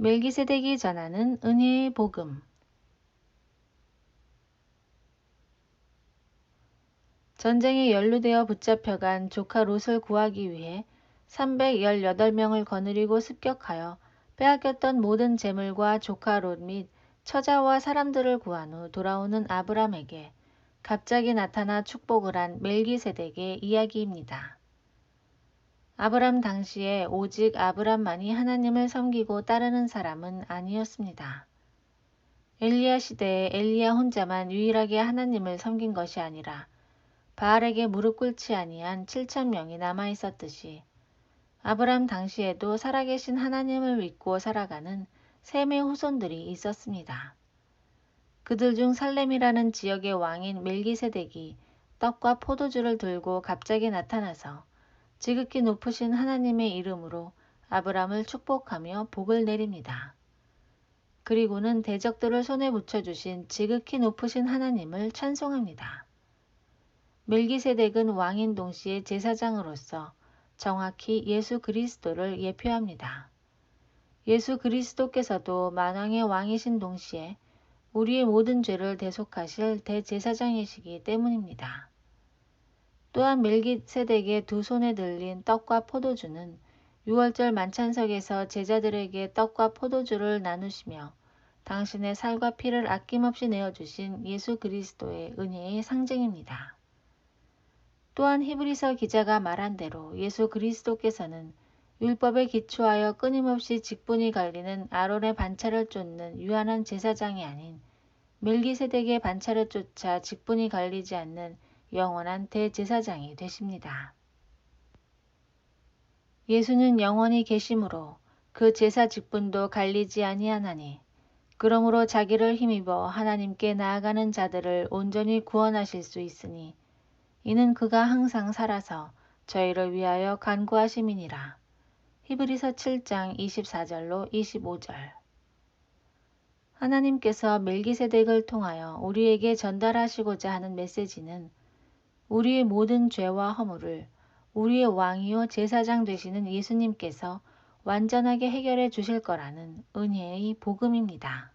멜기세덱이 전하는 은혜의 복음 전쟁에 연루되어 붙잡혀간 조카 롯을 구하기 위해 318명을 거느리고 습격하여 빼앗겼던 모든 재물과 조카 롯 및 처자와 사람들을 구한 후 돌아오는 아브람에게 갑자기 나타나 축복을 한 멜기세덱의 이야기입니다. 아브람 당시에 오직 아브람만이 하나님을 섬기고 따르는 사람은 아니었습니다. 엘리야 시대에 엘리야 혼자만 유일하게 하나님을 섬긴 것이 아니라 바알에게 무릎 꿇지 아니한 7천 명이 남아 있었듯이 아브람 당시에도 살아계신 하나님을 믿고 살아가는 셈의 후손들이 있었습니다. 그들 중 살렘이라는 지역의 왕인 멜기세덱이 떡과 포도주를 들고 갑자기 나타나서 지극히 높으신 하나님의 이름으로 아브람을 축복하며 복을 내립니다. 그리고는 대적들을 손에 붙여주신 지극히 높으신 하나님을 찬송합니다. 멜기세덱은 왕인 동시에 제사장으로서 정확히 예수 그리스도를 예표합니다. 예수 그리스도께서도 만왕의 왕이신 동시에 우리의 모든 죄를 대속하실 대제사장이시기 때문입니다. 또한 멜기세덱의 두 손에 들린 떡과 포도주는 6월절 만찬석에서 제자들에게 떡과 포도주를 나누시며 당신의 살과 피를 아낌없이 내어주신 예수 그리스도의 은혜의 상징입니다. 또한 히브리서 기자가 말한 대로 예수 그리스도께서는 율법에 기초하여 끊임없이 직분이 갈리는 아론의 반차를 쫓는 유한한 제사장이 아닌 멜기세덱의 반차를 쫓아 직분이 갈리지 않는 영원한 대제사장이 되십니다. 예수는 영원히 계심으로 그 제사 직분도 갈리지 아니하나니 그러므로 자기를 힘입어 하나님께 나아가는 자들을 온전히 구원하실 수 있으니 이는 그가 항상 살아서 저희를 위하여 간구하심이니라. 히브리서 7장 24절로 25절 하나님께서 멜기세덱을 통하여 우리에게 전달하시고자 하는 메시지는 우리의 모든 죄와 허물을 우리의 왕이요 제사장 되시는 예수님께서 완전하게 해결해 주실 거라는 은혜의 복음입니다.